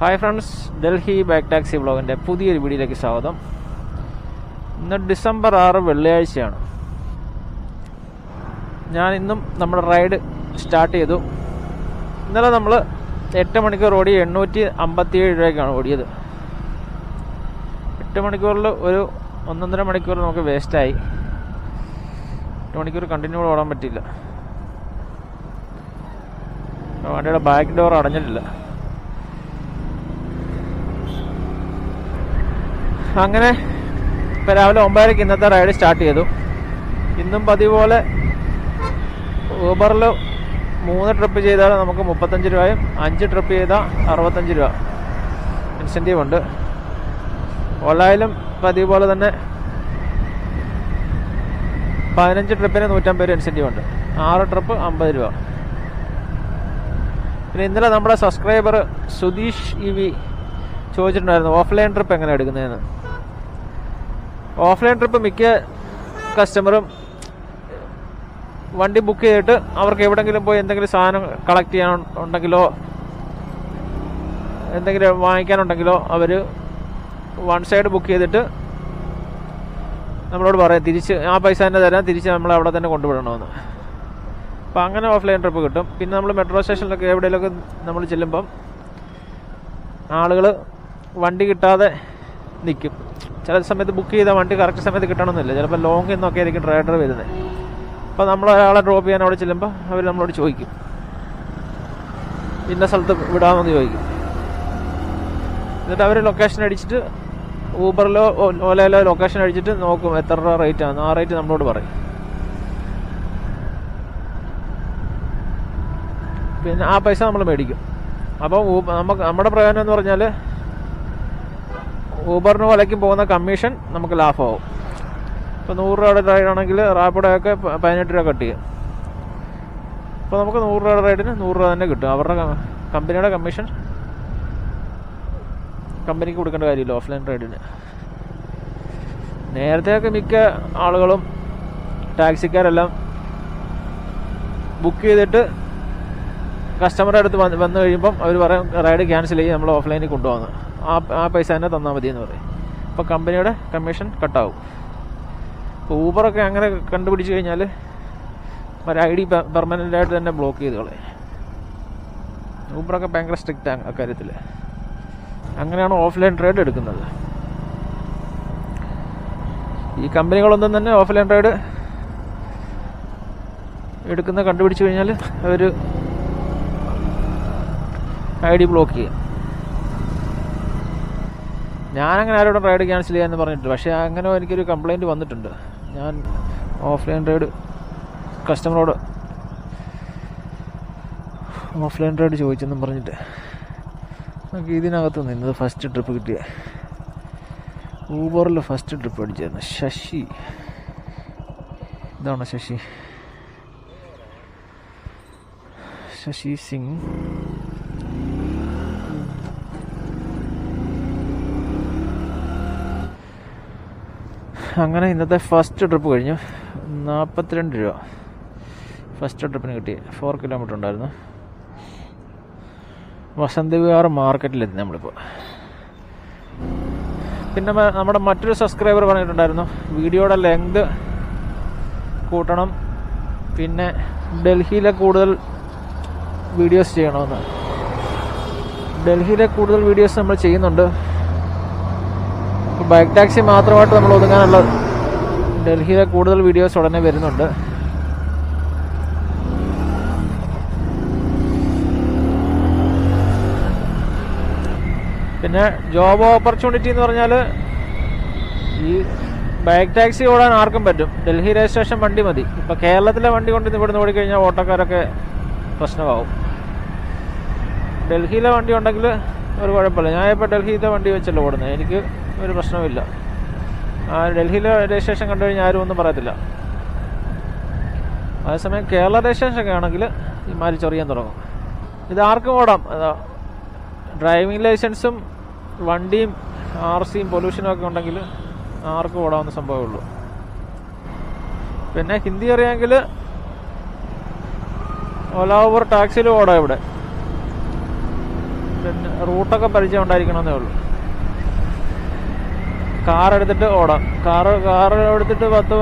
Hi friends Delhi back taxi ബ്ലോഗിന്റെ പുതിയൊരു വീഡിയോയിലേക്ക് സ്വാഗതം. ഇന്ന് ഡിസംബർ ആറ് വെള്ളിയാഴ്ചയാണ്. ഞാൻ ഇന്നും നമ്മുടെ റൈഡ് സ്റ്റാർട്ട് ചെയ്തു. ഇന്നലെ നമ്മൾ എട്ട് മണിക്കൂർ ഓടി എണ്ണൂറ്റി അമ്പത്തിയേഴ് രൂപയ്ക്കാണ് ഓടിയത്. എട്ട് മണിക്കൂറിൽ ഒരു ഒന്നൊന്നര മണിക്കൂർ നമുക്ക് വേസ്റ്റായി എട്ട് മണിക്കൂർ കണ്ടിന്യൂ ഓടാൻ പറ്റിയില്ല. വണ്ടിയുടെ ബാക്ക് ഡോർ അടഞ്ഞിട്ടില്ല. അങ്ങനെ ഇപ്പം രാവിലെ ഒമ്പതരയ്ക്ക് ഇന്നത്തെ റൈഡ് സ്റ്റാർട്ട് ചെയ്തു. ഇന്നും പതിവ് പോലെ ഊബറിൽ മൂന്ന് ട്രിപ്പ് ചെയ്താൽ നമുക്ക് മുപ്പത്തഞ്ച് രൂപയും അഞ്ച് ട്രിപ്പ് ചെയ്താൽ അറുപത്തഞ്ച് രൂപ ഇൻസെന്റീവ് ഉണ്ട്. ഓലായാലും പതിവ് പോലെ തന്നെ പതിനഞ്ച് ട്രിപ്പിന് നൂറ്റമ്പത് രൂപ ഇൻസെന്റീവ് ഉണ്ട്. ആറ് ട്രിപ്പ് അമ്പത് രൂപ. പിന്നെ ഇന്നലെ നമ്മുടെ സബ്സ്ക്രൈബർ സുധീഷ് ഇ വി ചോദിച്ചിട്ടുണ്ടായിരുന്നു ഓഫ്ലൈൻ ട്രിപ്പ് എങ്ങനെ എടുക്കുന്നതെന്ന് ഓഫ്ലൈൻ ട്രിപ്പ് മിക്ക കസ്റ്റമറും വണ്ടി ബുക്ക് ചെയ്തിട്ട് അവർക്ക് എവിടെങ്കിലും പോയി എന്തെങ്കിലും സാധനം കളക്ട് ചെയ്യാൻ ഉണ്ടെങ്കിലോ എന്തെങ്കിലും വാങ്ങിക്കാനുണ്ടെങ്കിലോ അവർ വൺ സൈഡ് ബുക്ക് ചെയ്തിട്ട് നമ്മളോട് പറയാം തിരിച്ച് ആ പൈസ തന്നെ തരാം തിരിച്ച് നമ്മൾ അവിടെ തന്നെ കൊണ്ടുവിടണമെന്ന്. അപ്പം അങ്ങനെ ഓഫ്ലൈൻ ട്രിപ്പ് കിട്ടും. പിന്നെ നമ്മൾ മെട്രോ സ്റ്റേഷനിലൊക്കെ എവിടെയെങ്കിലും നമ്മൾ ചെല്ലുമ്പം ആളുകൾ വണ്ടി കിട്ടാതെ നിൽക്കും ചില സമയത്ത് ബുക്ക് ചെയ്ത വണ്ടി കറക്റ്റ് സമയത്ത് കിട്ടണമെന്നില്ല. ചിലപ്പോൾ ലോങ്ങിൽ നിന്നൊക്കെ ആയിരിക്കും ഡ്രൈവർ വരുന്നത് അപ്പോൾ നമ്മൾ ഒരാളെ ഡ്രോപ്പ് ചെയ്യാൻ അവിടെ ചെല്ലുമ്പോൾ അവർ നമ്മളോട് ചോദിക്കും. ഇന്ന സ്ഥലത്ത് വിടാമെന്ന് ചോദിക്കും. എന്നിട്ട് അവർ ലൊക്കേഷൻ അടിച്ചിട്ട് ഊബറിലോ ഓലയിലോ ലൊക്കേഷൻ അടിച്ചിട്ട് നോക്കും എത്ര രൂപ റേറ്റ് ആണ് ആ റേറ്റ് നമ്മളോട് പറയും. പിന്നെ ആ പൈസ നമ്മൾ മേടിക്കും. അപ്പോൾ നമുക്ക് നമ്മുടെ പ്രയോജനം എന്ന് പറഞ്ഞാൽ ഊബറിന് വിലയ്ക്ക് പോകുന്ന കമ്മീഷൻ നമുക്ക് ലാഭമാവും. ഇപ്പോൾ നൂറ് രൂപയുടെ റൈഡ് ആണെങ്കിൽ റാപ്പിഡൊക്കെ പതിനെട്ട് രൂപ കട്ട് ചെയ്യും. അപ്പോൾ നമുക്ക് നൂറ് രൂപയുടെ റൈഡിന് നൂറ് രൂപ തന്നെ കിട്ടും. അവരുടെ കമ്പനിയുടെ കമ്മീഷൻ കമ്പനിക്ക് കൊടുക്കേണ്ട കാര്യമില്ല ഓഫ്ലൈൻ റൈഡിന് നേരത്തെയൊക്കെ മിക്ക ആളുകളും ടാക്സിക്കാരെല്ലാം ബുക്ക് ചെയ്തിട്ട് കസ്റ്റമറുടെ അടുത്ത് വന്ന് വന്നു കഴിയുമ്പം അവർ പറയും റൈഡ് ക്യാൻസൽ ചെയ്യും നമ്മൾ ഓഫ്ലൈനിൽ കൊണ്ടുപോകുന്നത് ആ ആ പൈസ തന്നെ തന്നാൽ മതി എന്ന് പറയും. അപ്പോൾ കമ്പനിയുടെ കമ്മീഷൻ കട്ടാവും. ഇപ്പോൾ ഊബറൊക്കെ അങ്ങനെ കണ്ടുപിടിച്ച് കഴിഞ്ഞാൽ ഒരു ഐ ഡി പെർമനന്റായിട്ട് തന്നെ ബ്ലോക്ക് ചെയ്ത് കളയും. ഊബറൊക്കെ ഭയങ്കര ആണ് അക്കാര്യത്തിൽ അങ്ങനെയാണ് ഓഫ്ലൈൻ ട്രേഡ് എടുക്കുന്നത്. ഈ കമ്പനികളൊന്നും തന്നെ ഓഫ്ലൈൻ റൈഡ് എടുക്കുന്ന കണ്ടുപിടിച്ച് കഴിഞ്ഞാൽ അവർ ഐ ഡി ബ്ലോക്ക് ചെയ്യുക ഞാനങ്ങനെ ആരോടും റൈഡ് ക്യാൻസൽ ചെയ്യാമെന്ന് പറഞ്ഞിട്ടുണ്ട് പക്ഷേ അങ്ങനെ എനിക്കൊരു കംപ്ലൈന്റ് വന്നിട്ടുണ്ട്. ഞാൻ ഓഫ്ലൈൻ റൈഡ് കസ്റ്റമറോട് ഓഫ്ലൈൻ റൈഡ് ചോദിച്ചെന്നും പറഞ്ഞിട്ട് നമുക്ക് ഇതിനകത്ത് നിന്നത് ഫസ്റ്റ് ട്രിപ്പ് കിട്ടിയ ഊബറിൽ ഫസ്റ്റ് ട്രിപ്പ് അടിച്ചായിരുന്നു. ശശി. ഇതാണ് ശശി? ശശി സിംഗ്. അങ്ങനെ ഇന്നത്തെ ഫസ്റ്റ് ട്രിപ്പ് കഴിഞ്ഞു. നാൽപ്പത്തിരണ്ട് രൂപ. ഫസ്റ്റ് ട്രിപ്പിന് കിട്ടി. ഫോർ കിലോമീറ്റർ ഉണ്ടായിരുന്നു. വസന്തവിഹാർ മാർക്കറ്റിലെത്തി നമ്മളിപ്പോൾ പിന്നെ നമ്മുടെ മറ്റൊരു സബ്സ്ക്രൈബർ പറഞ്ഞിട്ടുണ്ടായിരുന്നു. വീഡിയോയുടെ ലെങ്ത് കൂട്ടണം. പിന്നെ ഡൽഹിയിലെ കൂടുതൽ വീഡിയോസ് ചെയ്യണമെന്ന്. ഡൽഹിയിലെ കൂടുതൽ വീഡിയോസ് നമ്മൾ ചെയ്യുന്നുണ്ട്. ബൈക്ക് ടാക്സി മാത്രമായിട്ട് നമ്മൾ ഒതുങ്ങാനുള്ള ഡൽഹിയിലെ കൂടുതൽ വീഡിയോസ് ഉടനെ വരുന്നുണ്ട്. പിന്നെ ജോബ് ഓപ്പർച്യൂണിറ്റി എന്ന് പറഞ്ഞാൽ ഈ ബൈക്ക് ടാക്സി ഓടാൻ ആർക്കും പറ്റും. ഡൽഹി രജിസ്ട്രേഷൻ വണ്ടി മതി. ഇപ്പോൾ കേരളത്തിലെ വണ്ടി കൊണ്ട് ഇവിടുന്ന് ഓടിക്കഴിഞ്ഞാൽ ഓട്ടോക്കാരൊക്കെ പ്രശ്നമാവും. ഡൽഹിയിലെ വണ്ടി ഉണ്ടെങ്കിൽ ഒരു കുഴപ്പമില്ല. ഞാൻ ഇപ്പോൾ ഡൽഹിയിലത്തെ വണ്ടി വെച്ചല്ലോ ഓടുന്നത്. എനിക്ക് ഒരു പ്രശ്നവുമില്ല. ആ ഡൽഹിയിലെ രജിസ്ട്രേഷൻ കണ്ടു കഴിഞ്ഞാൽ ആരും ഒന്നും പറയത്തില്ല. അതേസമയം കേരള രജിസ്ട്രേഷൻ ഒക്കെ ആണെങ്കിൽ ഈ ചൊറിയാൻ തുടങ്ങും. ഇത് ആർക്കും ഓടാം. ഡ്രൈവിംഗ് ലൈസൻസും വണ്ടിയും ആർ സിയും പൊല്യൂഷനും ഒക്കെ ഉണ്ടെങ്കിൽ ആർക്കും ഓടാവുന്ന സംഭവമേ ഉള്ളൂ. പിന്നെ ഹിന്ദി അറിയാമെങ്കിൽ ഓല ഓവർ ടാക്സിയിലും ഓടാം ഇവിടെ. റൂട്ടൊക്കെ പരിചയം ഉണ്ടായിരിക്കണമെന്നേ ഉള്ളൂ. കാർ എടുത്തിട്ട് ഓടാം. കാർ കാർ എടുത്തിട്ട് പത്ത്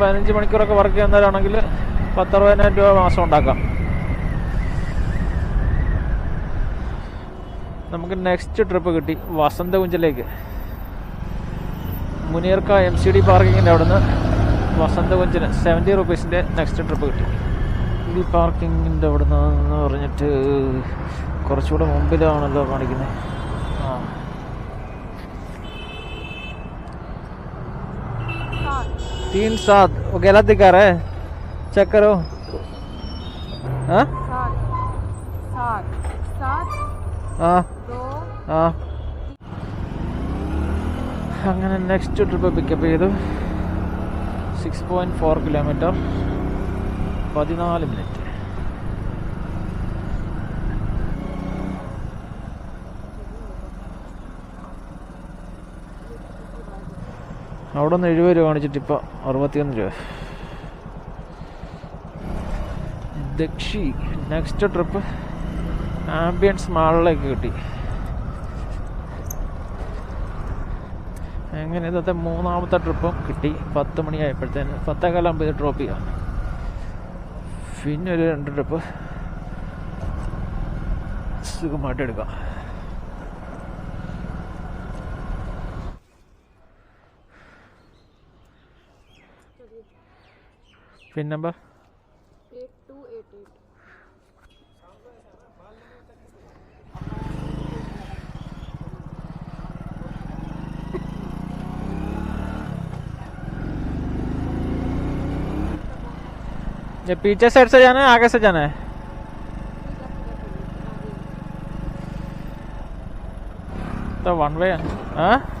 പതിനഞ്ച് മണിക്കൂറൊക്കെ വർക്ക് ചെയ്യുന്നവരാണെങ്കിൽ പത്തറുപതിനായിരം രൂപ മാസം ഉണ്ടാക്കാം. നമുക്ക് നെക്സ്റ്റ് ട്രിപ്പ് കിട്ടി വസന്തകുഞ്ചിലേക്ക്. മുനീർക്ക എം സി ഡി പാർക്കിങ്ങിന്റെ അവിടുന്ന് വസന്തകുഞ്ചിന് സെവന്റി റുപ്പീസിന്റെ നെക്സ്റ്റ് ട്രിപ്പ് കിട്ടി. ഈ പാർക്കിങ്ങിന്റെ അവിടുന്ന് പറഞ്ഞിട്ട് കുറച്ചുകൂടെ മുമ്പിലാണല്ലോ കാണിക്കുന്നത് ആ तीन सात वो गलत दिखा रहा है चेक करो हाँ सात सात सात हाँ दो हाँ അങ്ങനെ നെക്സ്റ്റ് ട്രിപ്പ് പിക്കപ്പ് ചെയ്തു സിക്സ് പോയിൻറ്റ് ഫോർ കിലോമീറ്റർ പതിനാല് മിനിറ്റ് അവിടെ നിന്ന് എഴുപത് രൂപ കാണിച്ചിട്ട് ഇപ്പൊ അറുപത്തിയൊന്ന് രൂപ. ദക്ഷി നെക്സ്റ്റ് ട്രിപ്പ് ആംബിയൻസ് മാളിലേക്ക് കിട്ടി. അങ്ങനെ ഇന്നത്തെ മൂന്നാമത്തെ ട്രിപ്പും കിട്ടി. പത്ത് മണിയായപ്പോഴത്തേന് പത്തേക്കാലാകുമ്പോൾ ഇത് ഡ്രോപ്പ് ചെയ്യാം. പിന്നെ ഒരു രണ്ട് ട്രിപ്പ് സുഖമായിട്ട് എടുക്കാം. Pin number? ये पीछे साइड से जाना है, आगे से जाना है। तो वन वे हाँ?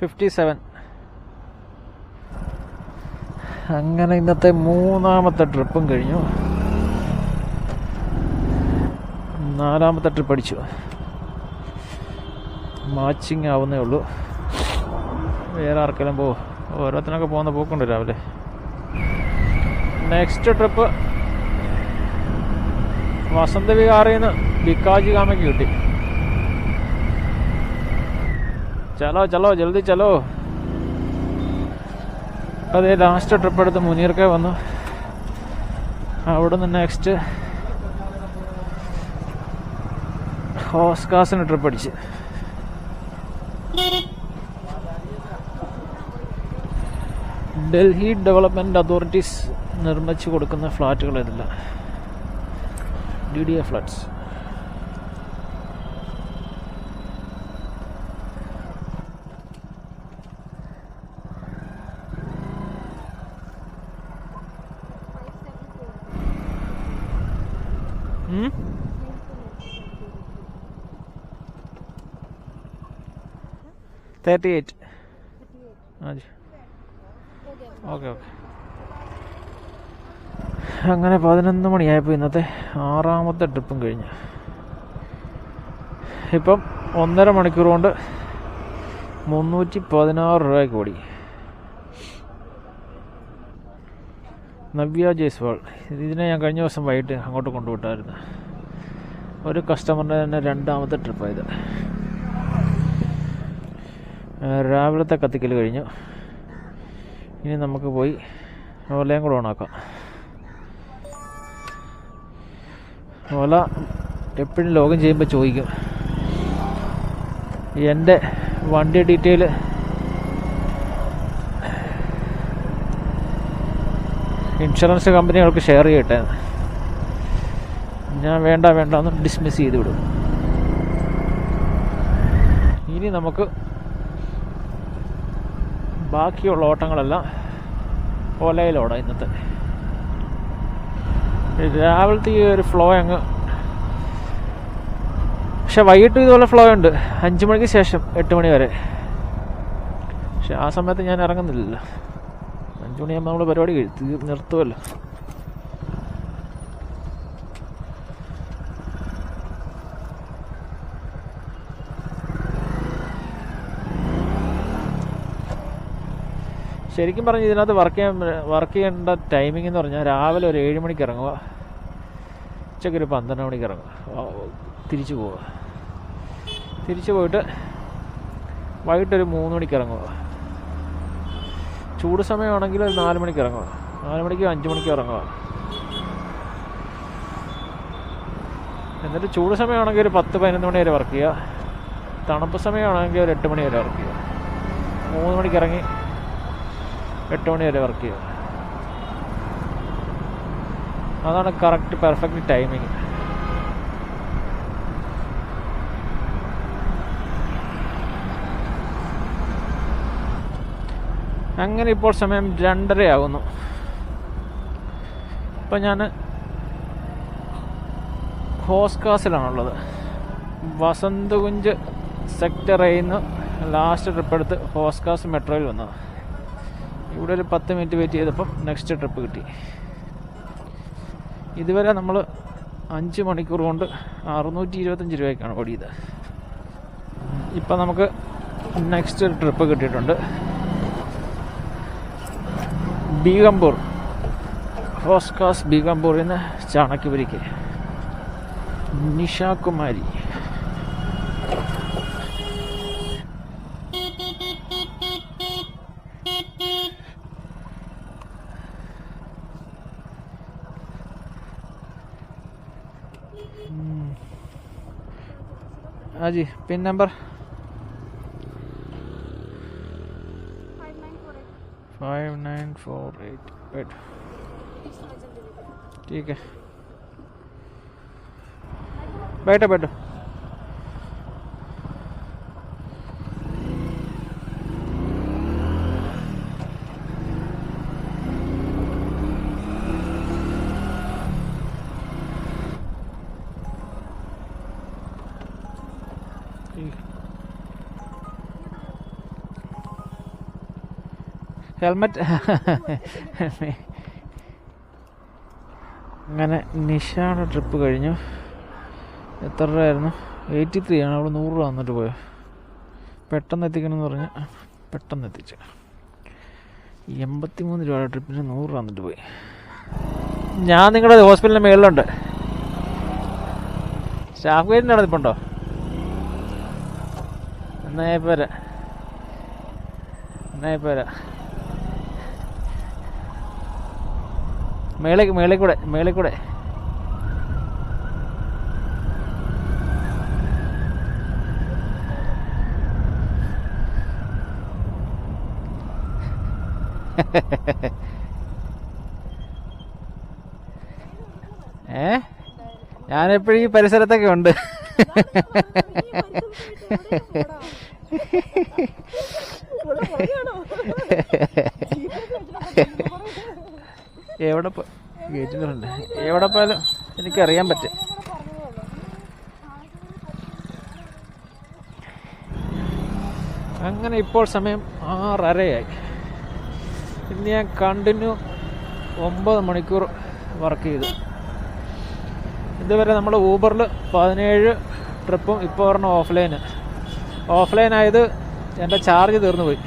ഫിഫ്റ്റി സെവൻ അങ്ങനെ ഇന്നത്തെ മൂന്നാമത്തെ ട്രിപ്പും കഴിഞ്ഞു. നാലാമത്തെ ട്രിപ്പ് അടിച്ചു മാച്ചിങ് ആവുന്നേ ഉള്ളൂ. വേറെ ആർക്കെല്ലാം പോ ഓരോരുത്തരൊക്കെ പോകുന്ന പോക്കുണ്ട് രാവിലെ. നെക്സ്റ്റ് ട്രിപ്പ് വസന്ത വിഹാറിൽ നിന്ന് ബിക്കാജി കാമയ്ക്ക് കിട്ടി. ചലോ ചലോ ജൽദി चलो അതേ ലാസ്റ്റ് ട്രിപ്പ് എടുത്ത് മുനീർക്കെ വന്നു. അവിടെ നിന്ന് നെക്സ്റ്റ് ഹോസ്കാസിന് ട്രിപ്പ് അടിച്ച്. ഡൽഹി ഡെവലപ്മെന്റ് അതോറിറ്റീസ് നിർമ്മിച്ചു കൊടുക്കുന്ന ഫ്ലാറ്റുകൾ ഇതില്ല D D A flats thirty eight G okay okay അങ്ങനെ പതിനൊന്ന് മണിയായപ്പോൾ ഇന്നത്തെ ആറാമത്തെ ട്രിപ്പും കഴിഞ്ഞു. ഇപ്പം ഒന്നര മണിക്കൂർ കൊണ്ട് മുന്നൂറ്റി പതിനാറ് രൂപയ്ക്ക് ഓടി. നവ്യ ജയ്സ്വാൾ ഇതിനെ ഞാൻ കഴിഞ്ഞ ദിവസം വൈകിട്ട് അങ്ങോട്ട് കൊണ്ടുപോയിട്ടായിരുന്നു ഒരു കസ്റ്റമറിന്റെ തന്നെ രണ്ടാമത്തെ ട്രിപ്പായത് രാവിലത്തെ കത്തിക്കൽ കഴിഞ്ഞു. ഇനി നമുക്ക് പോയി ഓലയും കൂടെ ഓണാക്കാം. ഓല എപ്പോഴും ലോഗിൻ ചെയ്യുമ്പോൾ ചോദിക്കും. എന്റെ വണ്ടി ഡീറ്റെയിൽ ഇൻഷുറൻസ് കമ്പനികൾക്ക് ഷെയർ ചെയ്യട്ടെ. ഞാൻ വേണ്ട വേണ്ട എന്ന് ഡിസ്മിസ് ചെയ്ത് വിടും. ഇനി നമുക്ക് ബാക്കിയുള്ള ഓട്ടങ്ങളെല്ലാം ഓലയിലോടാം ഇന്നത്തെ. രാവിലത്തെ ഈ ഒരു ഫ്ലോ അങ്ങ് പക്ഷെ വൈകിട്ട് ഇതുപോലെ ഫ്ലോ ഉണ്ട്. അഞ്ച് മണിക്ക് ശേഷം എട്ട് മണി വരെ. പക്ഷെ ആ സമയത്ത് ഞാൻ ഇറങ്ങുന്നില്ലല്ലോ. അഞ്ച് മണിയാകുമ്പോൾ നമ്മൾ പരിപാടി നിർത്തുമല്ലോ ശരിക്കും പറഞ്ഞ് ഇതിനകത്ത് വർക്ക് ചെയ്യാൻ വർക്ക് ചെയ്യേണ്ട ടൈമിംഗ് എന്ന് പറഞ്ഞാൽ രാവിലെ ഒരു ഏഴ് മണിക്ക് ഇറങ്ങുക. ഉച്ചയ്ക്ക് ഒരു പന്ത്രണ്ട് മണിക്ക് ഇറങ്ങുക. തിരിച്ചു പോവുക. തിരിച്ചു പോയിട്ട് വൈകിട്ടൊരു മൂന്ന് മണിക്ക് ഇറങ്ങുക. ചൂട് സമയമാണെങ്കിൽ ഒരു നാല് മണിക്ക് ഇറങ്ങുക. നാല് മണിക്കോ അഞ്ച് മണിക്കോ ഇറങ്ങുക. എന്നിട്ട് ചൂട് സമയമാണെങ്കിൽ ഒരു പത്ത് പതിനൊന്ന് മണി വരെ വർക്ക് ചെയ്യുക. തണുപ്പ് സമയമാണെങ്കിൽ ഒരു എട്ട് മണി വരെ വർക്ക് ചെയ്യുക. മൂന്ന് മണിക്ക് ഇറങ്ങി എട്ട് മണി വരെ വർക്ക് ചെയ്യും. അതാണ് കറക്റ്റ് പെർഫെക്റ്റ് ടൈമിങ് അങ്ങനെ ഇപ്പോൾ സമയം രണ്ടരയാകുന്നു ഇപ്പം ഞാൻ ഹോസ്കാസിലാണുള്ളത്. വസന്തകുഞ്ച് സെക്ടറിൽ നിന്ന് ലാസ്റ്റ് ട്രിപ്പ് എടുത്ത് ഹോസ്കാസ് മെട്രോയിൽ വന്നത്. ഇവിടെ ഒരു പത്ത് മിനിറ്റ് വെയിറ്റ് ചെയ്തപ്പം നെക്സ്റ്റ് ട്രിപ്പ് കിട്ടി. ഇതുവരെ നമ്മൾ അഞ്ച് മണിക്കൂർ കൊണ്ട് അറുന്നൂറ്റി ഇരുപത്തഞ്ച് രൂപയ്ക്കാണ് ഓടിയത്. ഇപ്പം നമുക്ക് നെക്സ്റ്റ് ട്രിപ്പ് കിട്ടിയിട്ടുണ്ട്. ബീഗംപൂർ. ഹോസ്കാസ് ബീഗംപൂറിൽ നിന്ന് ചാണക്യപുരിക്ക്. നിഷാകുമാരി हाँ जी pin number five nine four eight eight. ठीक है। बैठो बैठो। ഹെൽമെറ്റ് അങ്ങനെ നിഷാടെ ട്രിപ്പ് കഴിഞ്ഞു. എത്ര രൂപയായിരുന്നു? എയ്റ്റി ത്രീ ആണ്. അവിടെ നൂറ് രൂപ വന്നിട്ട് പോയോ? പെട്ടെന്ന് എത്തിക്കണമെന്ന് പറഞ്ഞ് പെട്ടെന്ന് എത്തിച്ചു. എൺപത്തി മൂന്ന് രൂപയുടെ ട്രിപ്പിന് നൂറ് രൂപ വന്നിട്ട് പോയി. ഞാൻ നിങ്ങളുടെ ഹോസ്പിറ്റലിന്റെ മേളിലുണ്ട്. സ്റ്റാഫ് ഗൈഡിന്റെ അവിടെ നിൽപ്പുണ്ടോ എന്നാ വരാം. എന്നാ ഞാൻ ഇപ്പോൾ വരാം മേളേക്ക് മേളേ കൂടെ മേളേ കൂടെ ഏ? ഞാനെപ്പോഴും ഈ പരിസരത്തൊക്കെ ഉണ്ട്. എവിടെ പോ ഫ്രണ്ട് എവിടെ പോയാലും എനിക്കറിയാൻ പറ്റും. അങ്ങനെ ഇപ്പോൾ സമയം ആറരയായി. ഇന്ന് ഞാൻ കണ്ടിന്യൂ ഒമ്പത് മണിക്കൂർ വർക്ക് ചെയ്തു. ഇതുവരെ നമ്മൾ ഊബറിൽ പതിനേഴ് ട്രിപ്പും ഇപ്പോൾ പറഞ്ഞ ഓഫ്ലൈന് ഓഫ്ലൈൻ ആയത് എന്റെ ചാർജ് തീർന്നു പോയി.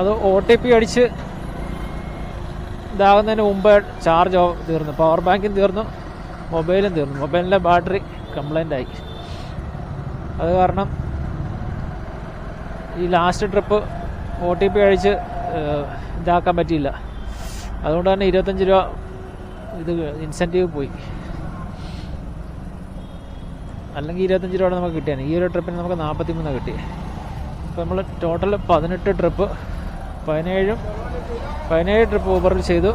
അത് ഒ ടി പി അടിച്ച് ഇതാകുന്നതിന് മുമ്പ് ചാർജ് തീർന്നു. പവർ ബാങ്കും തീർന്നു. മൊബൈലും തീർന്നു. മൊബൈലിന്റെ ബാറ്ററി കംപ്ലൈന്റ് ആയി. അത് കാരണം ഈ last trip O T P അഴിച്ച് ഇതാക്കാൻ പറ്റിയില്ല. അതുകൊണ്ട് തന്നെ ഇരുപത്തഞ്ച് രൂപ ഇത് ഇൻസെന്റീവ് പോയി. അല്ലെങ്കിൽ ഇരുപത്തഞ്ച് രൂപ നമുക്ക് കിട്ടിയാണ് ഈ ഒരു ട്രിപ്പിന് നമുക്ക് നാൽപ്പത്തി മൂന്ന് കിട്ടിയത് അപ്പോൾ നമ്മൾ ടോട്ടൽ പതിനെട്ട് ട്രിപ്പ് പതിനേഴും പതിനേഴ് ട്രിപ്പ് ഊബറിൽ ചെയ്തു.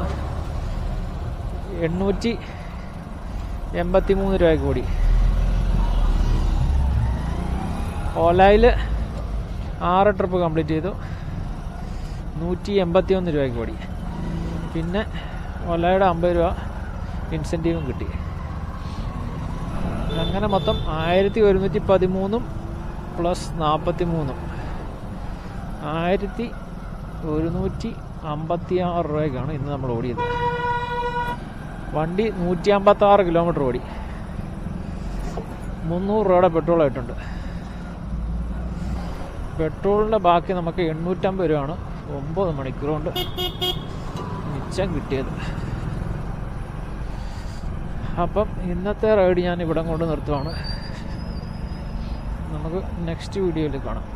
എണ്ണൂറ്റി എൺപത്തി മൂന്ന് രൂപയ്ക്ക് കൂടി. ഓലയിൽ ആറ് ട്രിപ്പ് കംപ്ലീറ്റ് ചെയ്തു. നൂറ്റി എൺപത്തി ഒന്ന് രൂപയ്ക്ക് കൂടി. പിന്നെ ഓലയുടെ അമ്പത് രൂപ ഇൻസെന്റീവും കിട്ടി. അങ്ങനെ മൊത്തം ആയിരത്തി ഒരുന്നൂറ്റി പതിമൂന്നും പ്ലസ് നാൽപ്പത്തി മൂന്നും ആയിരത്തി ഒരുന്നൂറ്റി അമ്പത്തി ആറ് രൂപയ്ക്കാണ് ഇന്ന് നമ്മൾ ഓടിയത്. വണ്ടി നൂറ്റി അമ്പത്തി ആറ് കിലോമീറ്റർ ഓടി. മുന്നൂറ് രൂപയുടെ പെട്രോൾ ആയിട്ടുണ്ട്. പെട്രോളിന്റെ ബാക്കി നമുക്ക് എണ്ണൂറ്റമ്പത് രൂപയാണ് ഒമ്പത് മണിക്കൂർ കൊണ്ട് മിച്ചം കിട്ടിയത്. അപ്പം ഇന്നത്തെ റൈഡ് ഞാൻ ഇവിടം കൊണ്ട് നിർത്തുവാണ്. നമുക്ക് നെക്സ്റ്റ് വീഡിയോയിൽ കാണാം.